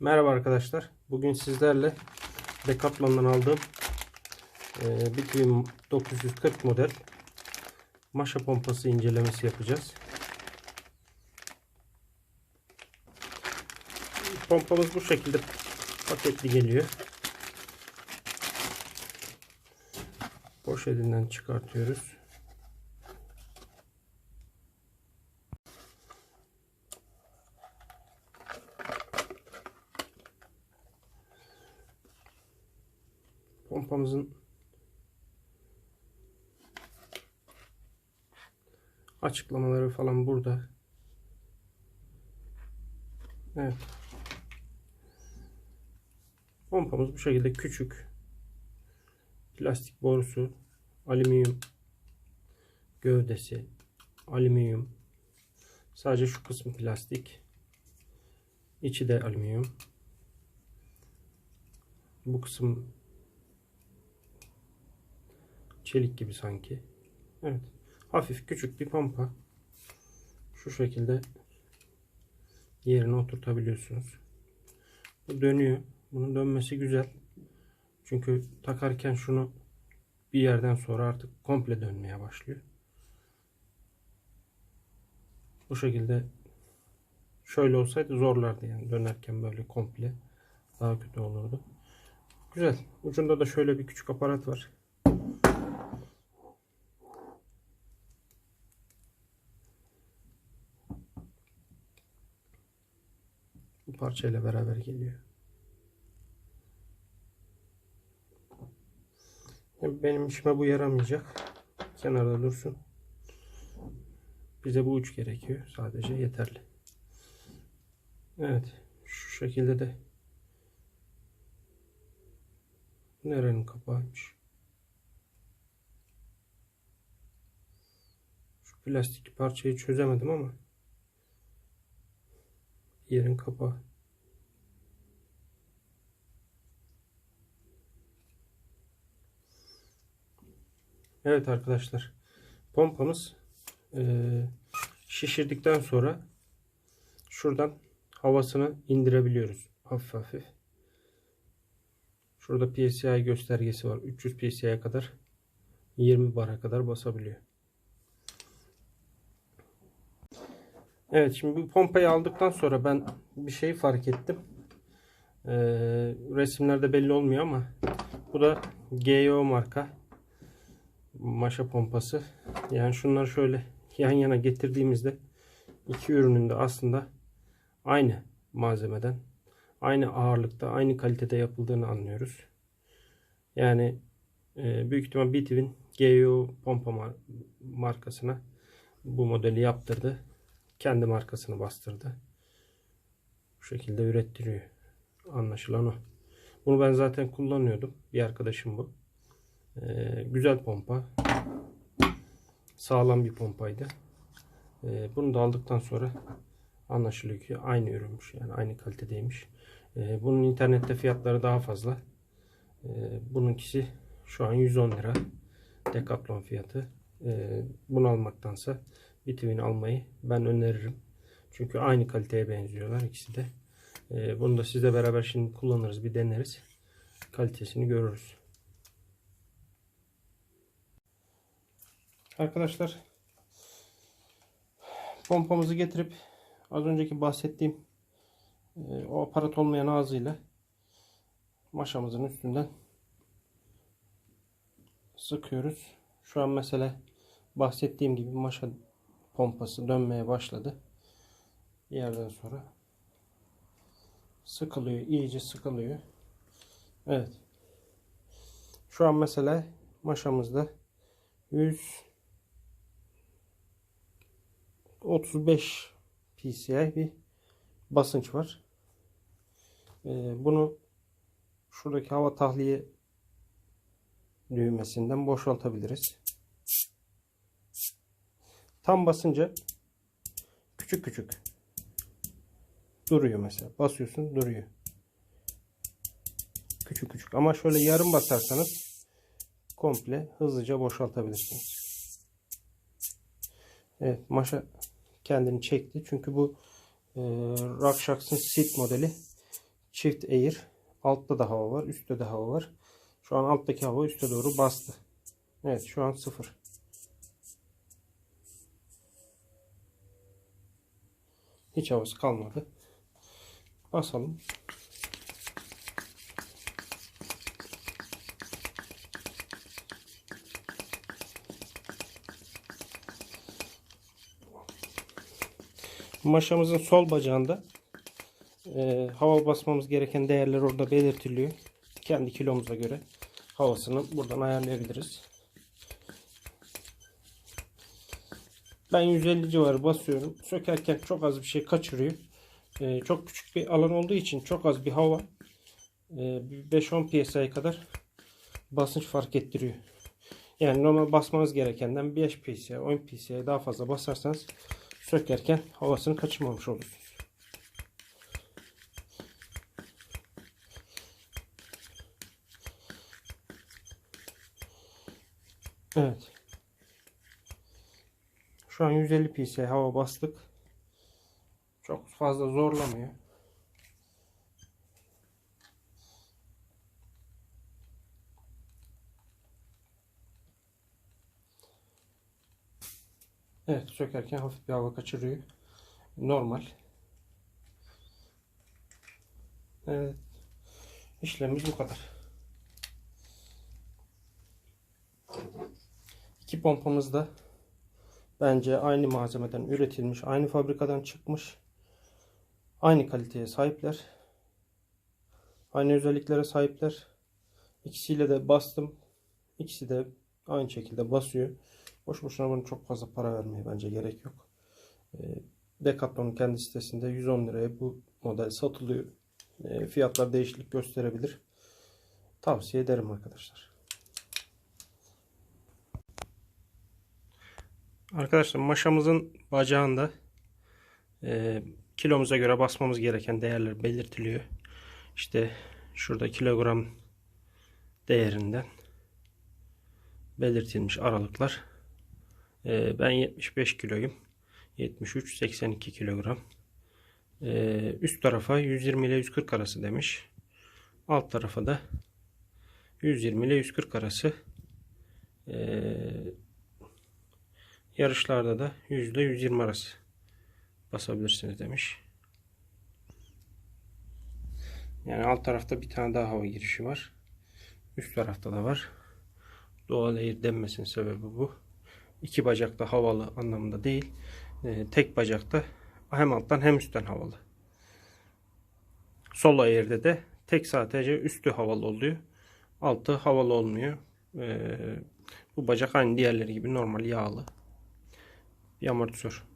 Merhaba arkadaşlar. Bugün sizlerle Decathlon'dan aldığım e, Bitwin 940 model maşa pompası incelemesi yapacağız. Pompamız bu şekilde paketli geliyor. Poşetinden çıkartıyoruz. Pompamızın açıklamaları falan burada. Evet. Pompamız bu şekilde küçük. Plastik borusu, alüminyum gövdesi, alüminyum. Sadece şu kısmı plastik. İçi de alüminyum. Bu kısım çelik gibi sanki. Evet. Hafif küçük bir pompa. Şu şekilde yerine oturtabiliyorsunuz. Bu dönüyor. Bunun dönmesi güzel. Çünkü takarken şunu bir yerden sonra artık komple dönmeye başlıyor. Bu şekilde şöyle olsaydı zorlardı yani dönerken böyle komple daha kötü olurdu. Güzel. Ucunda da şöyle bir küçük aparat var. Bu parçayla beraber geliyor. Benim işime bu yaramayacak. Kenarda dursun. Bize bu uç gerekiyor. Sadece yeterli. Evet. Şu şekilde de nerenin kapağıymış? Şu plastik parçayı çözemedim ama yerin kapağı. Evet arkadaşlar. Pompamız eee, şişirdikten sonra şuradan havasını indirebiliyoruz. Hafif hafif. Şurada PSI göstergesi var. 300 PSI'ye kadar 20 bara kadar basabiliyor. Evet şimdi bu pompayı aldıktan sonra ben bir şey fark ettim. Ee, resimlerde belli olmuyor ama bu da GEO marka maşa pompası. Yani şunları şöyle yan yana getirdiğimizde iki ürünün de aslında aynı malzemeden, aynı ağırlıkta, aynı kalitede yapıldığını anlıyoruz. Yani e, büyük ihtimal Bitwin GEO pompa mar- markasına bu modeli yaptırdı. Kendi markasını bastırdı. Bu şekilde ürettiriyor. Anlaşılan o. Bunu ben zaten kullanıyordum. Bir arkadaşım bu. Ee, güzel pompa. Sağlam bir pompaydı. Ee, bunu da aldıktan sonra anlaşılıyor ki aynı ürünmüş. Yani aynı kalitedeymiş. Ee, bunun internette fiyatları daha fazla. Ee, bununkisi şu an 110 lira. Decathlon fiyatı. Ee, bunu almaktansa Bitwin almayı ben öneririm. Çünkü aynı kaliteye benziyorlar ikisi de. Ee, bunu da sizle beraber şimdi kullanırız. Bir deneriz. Kalitesini görürüz. Arkadaşlar pompamızı getirip az önceki bahsettiğim e, o aparat olmayan ağzıyla maşamızın üstünden sıkıyoruz. Şu an mesela bahsettiğim gibi maşa pompası dönmeye başladı. Bir yerden sonra sıkılıyor. iyice sıkılıyor. Evet. Şu an mesela maşamızda 100 35 PSI bir basınç var. Ee, bunu şuradaki hava tahliye düğmesinden boşaltabiliriz. Tam basınca küçük küçük duruyor mesela. Basıyorsun duruyor. Küçük küçük. Ama şöyle yarım basarsanız komple hızlıca boşaltabilirsiniz. Evet maşa kendini çekti. Çünkü bu e, Rakshak'ın Sit modeli çift air. Altta da hava var. Üstte de hava var. Şu an alttaki hava üste doğru bastı. Evet şu an sıfır. Hiç havası kalmadı. Basalım. Maşamızın sol bacağında e, hava basmamız gereken değerler orada belirtiliyor. Kendi kilomuza göre havasını buradan ayarlayabiliriz. Ben 150 civarı basıyorum. Sökerken çok az bir şey kaçırıyor. E, çok küçük bir alan olduğu için çok az bir hava e, 5-10 psi'ye kadar basınç fark ettiriyor. Yani normal basmanız gerekenden 5 psi, 10 psi'ye daha fazla basarsanız sökerken havasını kaçırmamış olursunuz. Evet. Şu an 150 psi hava bastık. Çok fazla zorlamıyor. Evet sökerken hafif bir hava kaçırıyor. Normal. Evet. İşlemimiz bu kadar. İki pompamız da bence aynı malzemeden üretilmiş, aynı fabrikadan çıkmış. Aynı kaliteye sahipler. Aynı özelliklere sahipler. İkisiyle de bastım. İkisi de aynı şekilde basıyor. Boş boşuna bunu çok fazla para vermeye bence gerek yok. E, Decathlon'un kendi sitesinde 110 liraya bu model satılıyor. E, fiyatlar değişiklik gösterebilir. Tavsiye ederim arkadaşlar. Arkadaşlar maşamızın bacağında e, kilomuza göre basmamız gereken değerler belirtiliyor. İşte şurada kilogram değerinden belirtilmiş aralıklar. E, ben 75 kiloyum. 73 82 kilogram. E, üst tarafa 120 ile 140 arası demiş. Alt tarafa da 120 ile 140 arası. Eee Yarışlarda da 100 ile 120 arası basabilirsiniz demiş. Yani alt tarafta bir tane daha hava girişi var. Üst tarafta da var. Doğal air denmesinin sebebi bu. İki bacakta havalı anlamında değil. Ee, tek bacakta hem alttan hem üstten havalı. Sol air'de de tek sadece üstü havalı oluyor. Altı havalı olmuyor. Ee, bu bacak aynı diğerleri gibi normal yağlı bir amortisör.